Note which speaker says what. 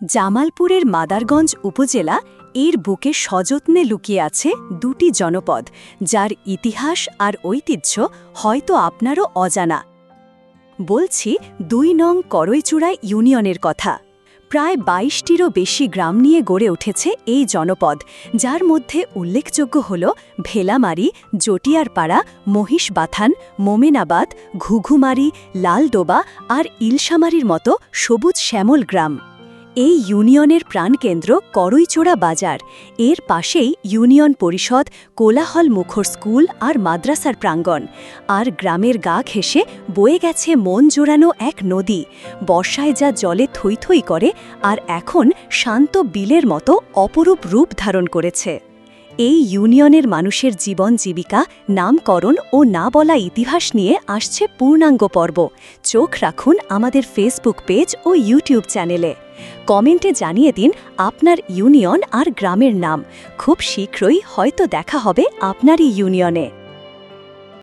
Speaker 1: জামালপুরের মাদারগঞ্জ উপজেলা এর বুকে সযত্নে লুকিয়ে আছে দুটি জনপদ, যার ইতিহাস আর ঐতিহ্য হয়তো আপনারও অজানা। বলছি দুই নং করইচূড়া ইউনিয়নের কথা। প্রায় বাইশটিরও বেশি গ্রাম নিয়ে গড়ে উঠেছে এই জনপদ, যার মধ্যে উল্লেখযোগ্য হল ভেলামারি, জটিয়ারপাড়া, মহিষবাথান, মোমেনাবাদ, ঘুঘুমারি, লালডোবা আর ইলসামারির মতো সবুজ শ্যামল গ্রাম। এই ইউনিয়নের প্রাণকেন্দ্র করইচোড়া বাজার। এর পাশেই ইউনিয়ন পরিষদ, কোলাহল মুখর স্কুল আর মাদ্রাসার প্রাঙ্গণ। আর গ্রামের গা ঘেঁষে বয়ে গেছে মন জোড়ানো এক নদী। বর্ষায় যা জলে থই করে, আর এখন শান্ত বিলের মতো অপরূপ রূপ ধারণ করেছে। এই ইউনিয়নের মানুষের জীবন জীবিকা, নামকরণ ও না বলা ইতিহাস নিয়ে আসছে পূর্ণাঙ্গ পর্ব। চোখ রাখুন আমাদের ফেসবুক পেজ ও ইউটিউব চ্যানেলে কমেন্টে জানিয়ে দিন আপনার ইউনিয়ন আর গ্রামের নাম। খুব শীঘ্রই হয়তো দেখা হবে আপনারই ইউনিয়নে।